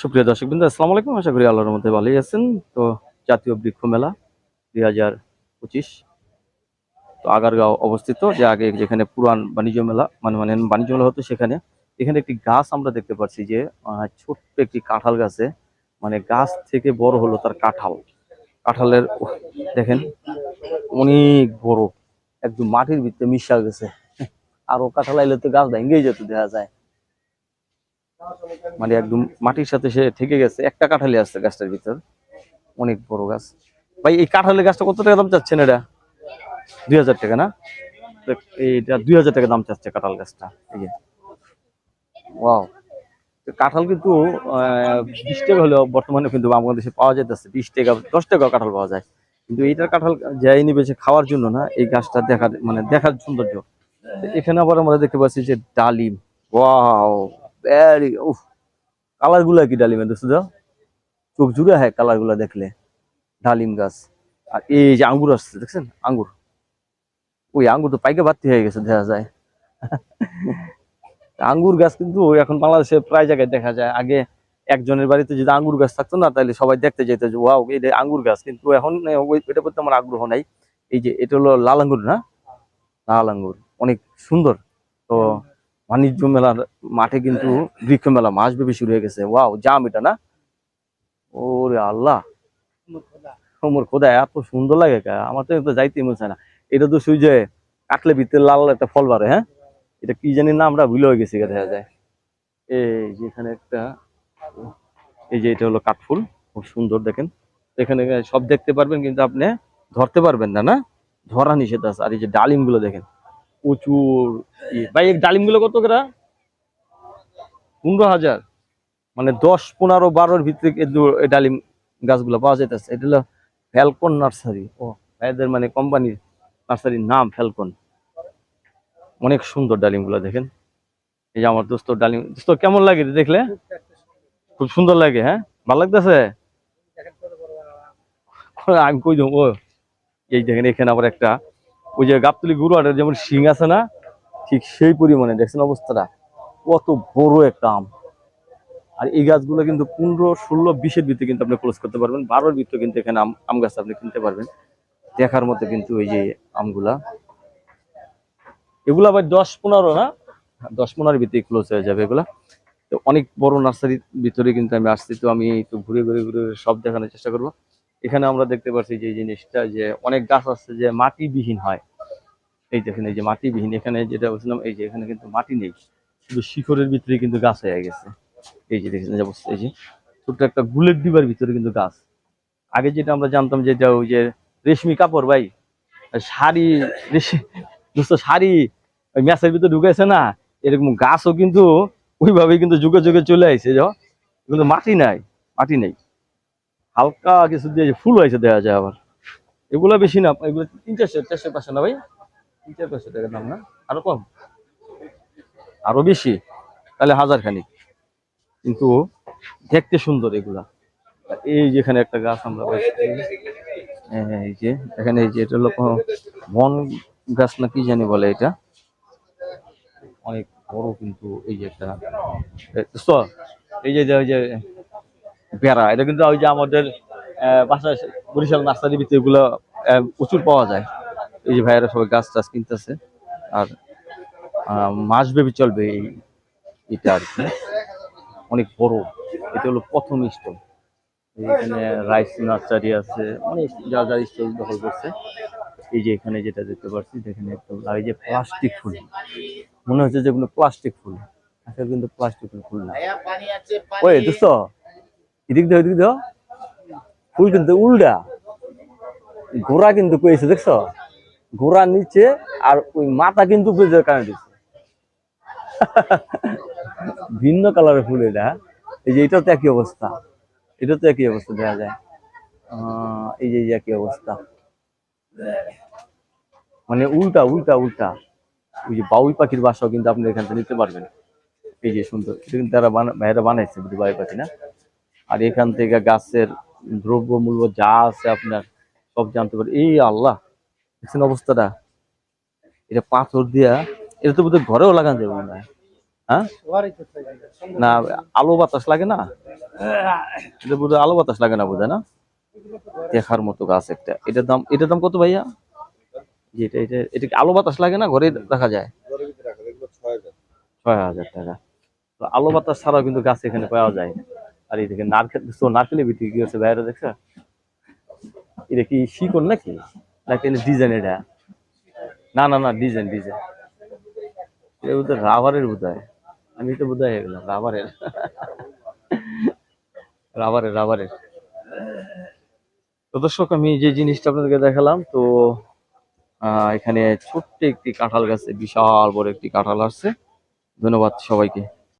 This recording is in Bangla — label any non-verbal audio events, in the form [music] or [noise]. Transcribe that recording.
সুপ্রিয় দর্শক বিন্দু আসসালামু আলাইকুম। আশা করি আল্লাহর মধ্যে ভালোই আছেন। তো জাতীয় বৃক্ষ মেলা দুই হাজার পঁচিশ, তো আগারগাঁও অবস্থিত, যে আগে যেখানে পুরান বাণিজ্য মেলা মানে মানে বাণিজ্য মেলা হতো সেখানে। এখানে একটি গাছ আমরা দেখতে পাচ্ছি যে ছোট্ট একটি কাঁঠাল গাছে মানে গাছ থেকে বড় হলো তার কাঁঠাল। কাঁঠালের দেখেন, অনেক বড়, একদম মাটির ভিতরে মিশা গেছে। আর ও কাঁঠাল আইলে তো গাছ ভেঙেই যেত, দেখা যায়। মানে একদম মাটির সাথে সে ঠেকে গেছে। একটা কাঁঠালি আছে গাছটার ভিতর। অনেক বড় গাছ। ভাই, এই কাঁঠালের গাছটা কত টাকা দাম চাচ্ছেন এটা? দুই হাজার টাকা না? এইটা দুই হাজার টাকা দাম চাচ্ছে কাঁঠাল গাছটা। এই যে। কাঁঠাল কিন্তু বিশ টাকা হলেও বর্তমানে কিন্তু বাংলাদেশে পাওয়া যাইতেছে। বিশ টাকা, দশ টাকা কাঁঠাল পাওয়া যায়। কিন্তু এইটার কাঁঠাল যাই নিবে সে খাওয়ার জন্য না, এই গাছটা দেখার মানে দেখার সৌন্দর্য। এখানে আবার আমরা দেখতে পাচ্ছি যে ডালিম। ওয়াও। ভেরি উফ কালারগুলা কি ডালিমের দোস্ত চোখ জুড়ে হয় কালারগুলা দেখলে, ডালিম গাছ। আর এই যে আঙ্গুর আসছে, দেখছেন? আঙ্গুর। ওই আঙ্গুর তো পাইকে বাড়তি হয়ে গেছে, দেখা যায়। [laughs] আঙ্গুর গাছ কিন্তু এখন বাংলাদেশে প্রায় জায়গায় দেখা যায়। আগে একজনের বাড়িতে যদি আঙ্গুর গাছ থাকতো না, তাহলে সবাই দেখতে যেত যে, ওয়াও এটা আঙ্গুর গাছ। কিন্তু এখন এটা প্রতি আমার আগ্রহ নাই। এই যে, এটা হলো লাল আঙ্গুর না? লাল আঙ্গুর, অনেক সুন্দর। তো বাণিজ্য মেলার মাঠে কিন্তু বৃক্ষ মেলা মাস ব্যাপী শুরু হয়ে গেছে। ওয়াও, জাম এটা না? ওরে আল্লাহ। ওমর খোদা, এত সুন্দর লাগে আমার তো যাইতে মনে না। এটা তো সুই যে কাটলে ভিতরে লাল একটা ফল বাড়ে হ্যাঁ? এটা কি জানি না, আমরা ভুলে হয়ে গেছি দেখা যায়। এই যে এখানে একটা, এই যে এটা হলো কাঠফুল খুব সুন্দর দেখেন। এখানে সব দেখতে পারবেন, কিন্তু আপনি ধরতে পারবেন না না? ধরা নিষেধ আছে, আর এই যে ডালিমগুলো দেখেন। প্রচুর। ভাই এই ডালিমগুলো কত করে? পনেরো হাজার। মানে দশ পনেরো বারোর ভিতরে ডালিম গাছগুলো পাওয়া যাইতেছে। এটা হলো ফ্যালকন নার্সারি। ও ভাইদের মানে কোম্পানির নার্সারির নাম ফ্যালকন। অনেক সুন্দর ডালিমগুলো দেখেন। এই যে আমার দোস্ত ডালিম দোস্ত কেমন লাগে দেখলে? খুব সুন্দর লাগে হ্যাঁ? ভালো লাগতেছে? আমি কই দেবো? ও এই দেখেন এখানে আবার একটা ওই যে গাবতলি গুরু আটের যেমন শিং আছে না, ঠিক সেই পরিমাণে, দেখছেন অবস্থাটা? কত বড় একটা আম। আর এই গাছগুলো কিন্তু পনেরো, ষোলো, বিশের ভিতরে কিন্তু আপনি ক্লোজ করতে পারবেন, বারোর ভিতরে কিন্তু এখানে আম আম গাছ আপনি কিনতে পারবেন। দেখার মতো কিন্তু এই যে আমগুলা। এগুলা আবার দশ পনেরো না? দশ পনেরো ভিতরে ক্লোজ হয়ে যাবে এগুলা। তো অনেক বড় নার্সারির ভিতরে কিন্তু আমি আসছি, তো আমি একটু ঘুরে ঘুরে ঘুরে সব দেখানোর চেষ্টা করব। এখানে আমরা দেখতে পাচ্ছি যে জিনিসটা যে অনেক গাছ আছে যে মাটিবিহীন হয়। এই দেখেন, এই যে মাটিবিহীন, এখানে যেটা বলছিলাম, এই যে এখানে কিন্তু মাটি নেই। শুধু শিখরের ভিতরে কিন্তু গাছ হয়ে গেছে। এই যে দেখেন, এই যে ছোট্ট একটা গুলের ডিবার ভিতরে কিন্তু গাছ। আগে যেটা আমরা জানতাম যে এটা ওই যে রেশমি কাপড়, ভাই। শাড়ি শাড়ি ওই ম্যাচের ভিতরে ঢুকেছে না। এরকম গাছও কিন্তু ওইভাবে কিন্তু যুগে যুগে চলে আসছে যা কিন্তু মাটি নাই, মাটি নেই। হালকা কিছু দিয়ে যে ফুল হয়েছে দেখা যায় আবার। এগুলো বেশি না, এগুলো তিন চারশো চারশো পাঁচশো না ভাই? তিন চার পাঁচশো টাকার দাম না? আরও কম? আরও বেশি? তাহলে হাজার খানিক। কিন্তু দেখতে সুন্দর এগুলা। এই যেখানে একটা গাছ আমরা এই যে, এখানে এই যে এটা হলো বন গাছ না কি জানি বলে এটা? অনেক বড় কিন্তু এই যে একটা এই যে বেড়া এটা কিন্তু ওই যে আমাদের বরিশাল নার্সারির ভিতরে এগুলো প্রচুর পাওয়া যায়। এই যে ভাইয়েরা সবাই গাছ টাছ কিনতেছে। আর আহ, মাসব্যাপী চলবে এই এটা আর কি। অনেক বড়। এটা হলো প্রথম স্টল। এখানে রাইস নার্সারি আছে। অনেক যা যা স্টল দখল করছে। এই যে এখানে যেটা দেখতে পাচ্ছি এখানে আর এই যে প্লাস্টিক ফুল। মনে হচ্ছে যে কোনো প্লাস্টিক ফুল। আসলে কিন্তু প্লাস্টিক ফুল না। ওই দোস্ত এদিক দাও এদিক দাও। ফুল কিন্তু উল্টা। ঘোড়া কিন্তু কয়েছে দেখছ? ঘোড়া নিচে আর ওই মাথা কিন্তু দিচ্ছে [laughs] ভিন্ন কালারের ফুল এটা। এই যে এটাও তো একই অবস্থা। এটা তো একই অবস্থা, দেখা যায়। এই যে একই অবস্থা। মানে উল্টা উল্টা উল্টা। ওই যে বাউই পাখির বাসাও কিন্তু আপনি এখান থেকে নিতে পারবেন। এই যে সুন্দর। এটা কিন্তু তারা ভাইয়েরা বানাইছে বাউই পাখি না? আর এখান থেকে গাছের দ্রব্য মূল্য যা আছে আপনার সব জানতে পারে এই আল্লাহ দেখছেন অবস্থাটা? এটা পাথর দিয়া এটা তো বোধহয় ঘরেও লাগানো যাবে মনে হয়। হ্যাঁ? না আলো বাতাস লাগে না? এটা বোধহয় আলো বাতাস লাগে না বোধহয় না? দেখার মতো গাছ একটা। এটার দাম এটার দাম কত ভাইয়া? এটা এটা এটা আলো বাতাস লাগে না ঘরে দেখা যায়? ছয় হাজার টাকা। তো আলো বাতাস ছাড়াও কিন্তু গাছ এখানে পাওয়া যায়। আর এই দেখে নারকেল, তো নারকেলের বিক্রি কি হচ্ছে বাইরে দেখছ? এটা কি শিকড় নাকি? নাকি ডিজাইন এটা? না না না, ডিজাইন ডিজাইন। এটা বোধহয় রাবারের বোধহয়। আমি তো বোধহয় হয়ে গেলাম, রাবারের। রাবারের রাবারের। তো দর্শক, আমি যে জিনিসটা আপনাদেরকে দেখালাম, তো এখানে ছোট্ট একটি কাঁঠাল গাছে বিশাল বড় একটি কাঁঠাল আসছে। ধন্যবাদ সবাইকে।